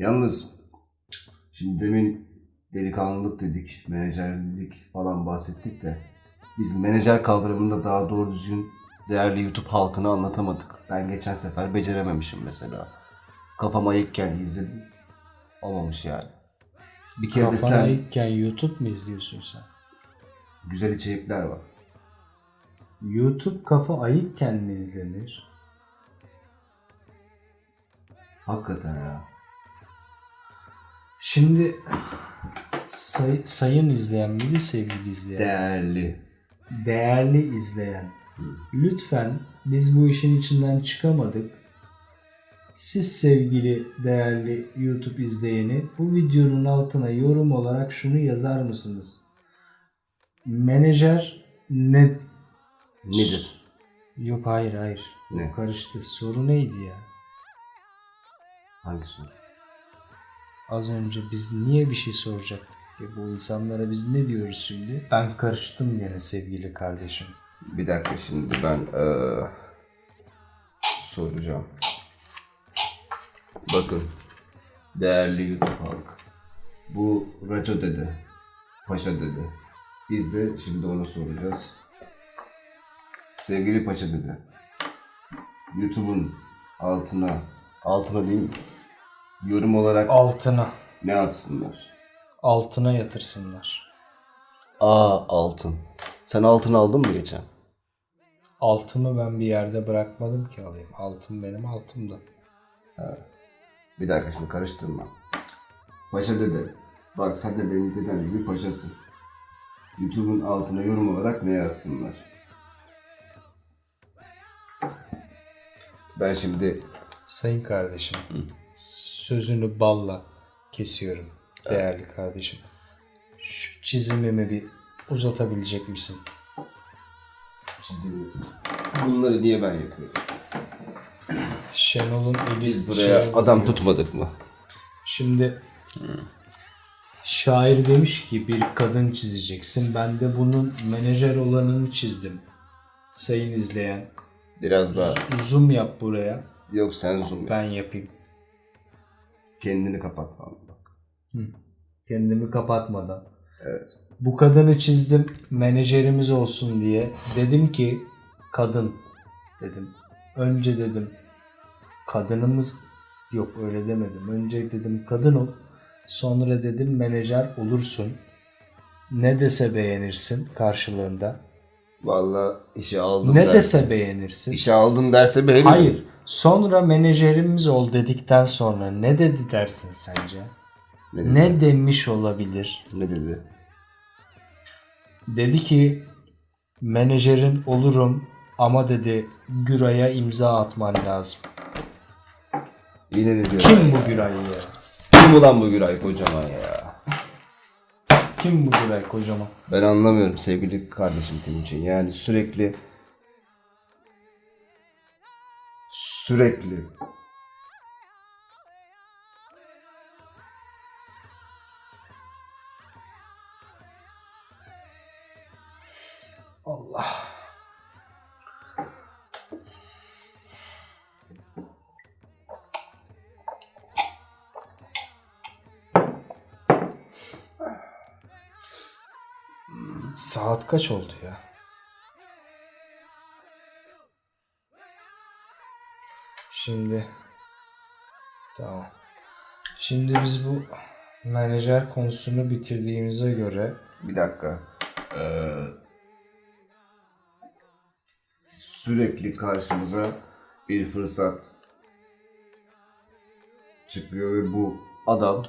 Yalnız şimdi demin delikanlılık dedik, menajerlik falan bahsettik de biz menajer kavramında daha doğru düzgün değerli YouTube halkını anlatamadık. Ben geçen sefer becerememişim mesela. Kafam ayıkken izledim. Olmamış yani. Bir kere de Kafana sen ayıkken YouTube mu izliyorsun sen? güzel içerikler var. YouTube kafa ayıkken mi izlenir? Hakikaten ya. Şimdi say- sayın izleyen miydi sevgili izleyen? Değerli. Değerli izleyen. Lütfen biz bu işin içinden çıkamadık. Siz sevgili değerli YouTube izleyeni bu videonun altına yorum olarak şunu yazar mısınız? Menajer ne? Nedir? Yok hayır hayır. Ne? Karıştı. Soru neydi ya? Hangi soru? Az önce biz niye bir şey soracaktık ki? Bu insanlara biz ne diyoruz şimdi? Ben karıştım gene sevgili kardeşim. Bir dakika şimdi ben eee, soracağım. Bakın. Değerli YouTube halk. Bu Raco dedi. Paşa dedi. Biz de şimdi onu soracağız. Sevgili Paşa dedi. YouTube'un altına, altına değil? Yorum olarak Altına. ne atsınlar? Altına yatırsınlar. Aa altın. Sen altın aldın mı geçen? Altımı ben bir yerde bırakmadım ki alayım. Altın benim altımda. Bir dakika şimdi karıştırma. Paşa dede. Bak sen de benim dedem gibi paşasın. YouTube'un altına yorum olarak ne yazsınlar? Ben şimdi Sayın kardeşim. Sözünü balla kesiyorum. Değerli kardeşim. Şu çizimimi bir uzatabilecek misin? çizimi... Bunları niye ben yapıyorum? Şenol'un eli Biz buraya şeye adam vuruyor. tutmadık mı? Şimdi şair demiş ki bir kadın çizeceksin. Ben de bunun menajer olanını çizdim. Sayın izleyen. Biraz daha. Zoom yap buraya. Yok sen zoom yap. Ben yapayım. Kendini kapat falan bak. Kendimi kapatmadan. Evet. Bu kadını çizdim menajerimiz olsun diye. Dedim ki kadın dedim. Önce dedim kadınımız yok öyle demedim. Önce dedim kadın ol. Sonra dedim menajer olursun. Ne dese beğenirsin karşılığında. Vallahi işe aldım Ne der- dese beğenirsin. İşe aldın derse beğenirim. Hayır. Sonra menajerimiz ol dedikten sonra ne dedi dersin sence? Ne dedi? Ne demiş olabilir? Ne dedi? Dedi ki menajerin olurum ama dedi Güray'a imza atman lazım. Yine ne diyor? Kim bu Güray ya? Kim ulan bu Güray kocaman ya? Kim bu Güray kocaman? Ben anlamıyorum sevgili kardeşim Timuçin. Yani sürekli sürekli Allah. Saat kaç oldu ya? Şimdi tamam. Şimdi biz bu menajer konusunu bitirdiğimize göre bir dakika. Ee, sürekli karşımıza bir fırsat çıkıyor ve bu adam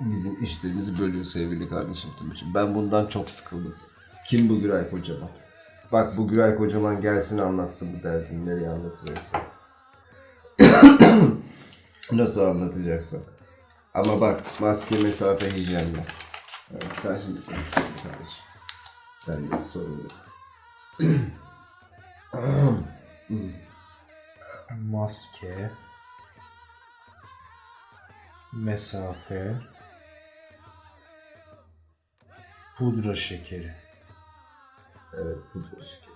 bizim işlerimizi bölüyor sevgili kardeşim Timuçin. Ben bundan çok sıkıldım. Kim bu Güray Kocaman? Bak bu Güray Kocaman gelsin anlatsın bu derdini nereye anlatacaksın. Nasıl anlatacaksın? Ama bak maske, mesafe, hijyen yok. Evet, sen şimdi konuşsun kardeşim. Sen de sorun yok. maske, mesafe, pudra şekeri. Evet, şekeri.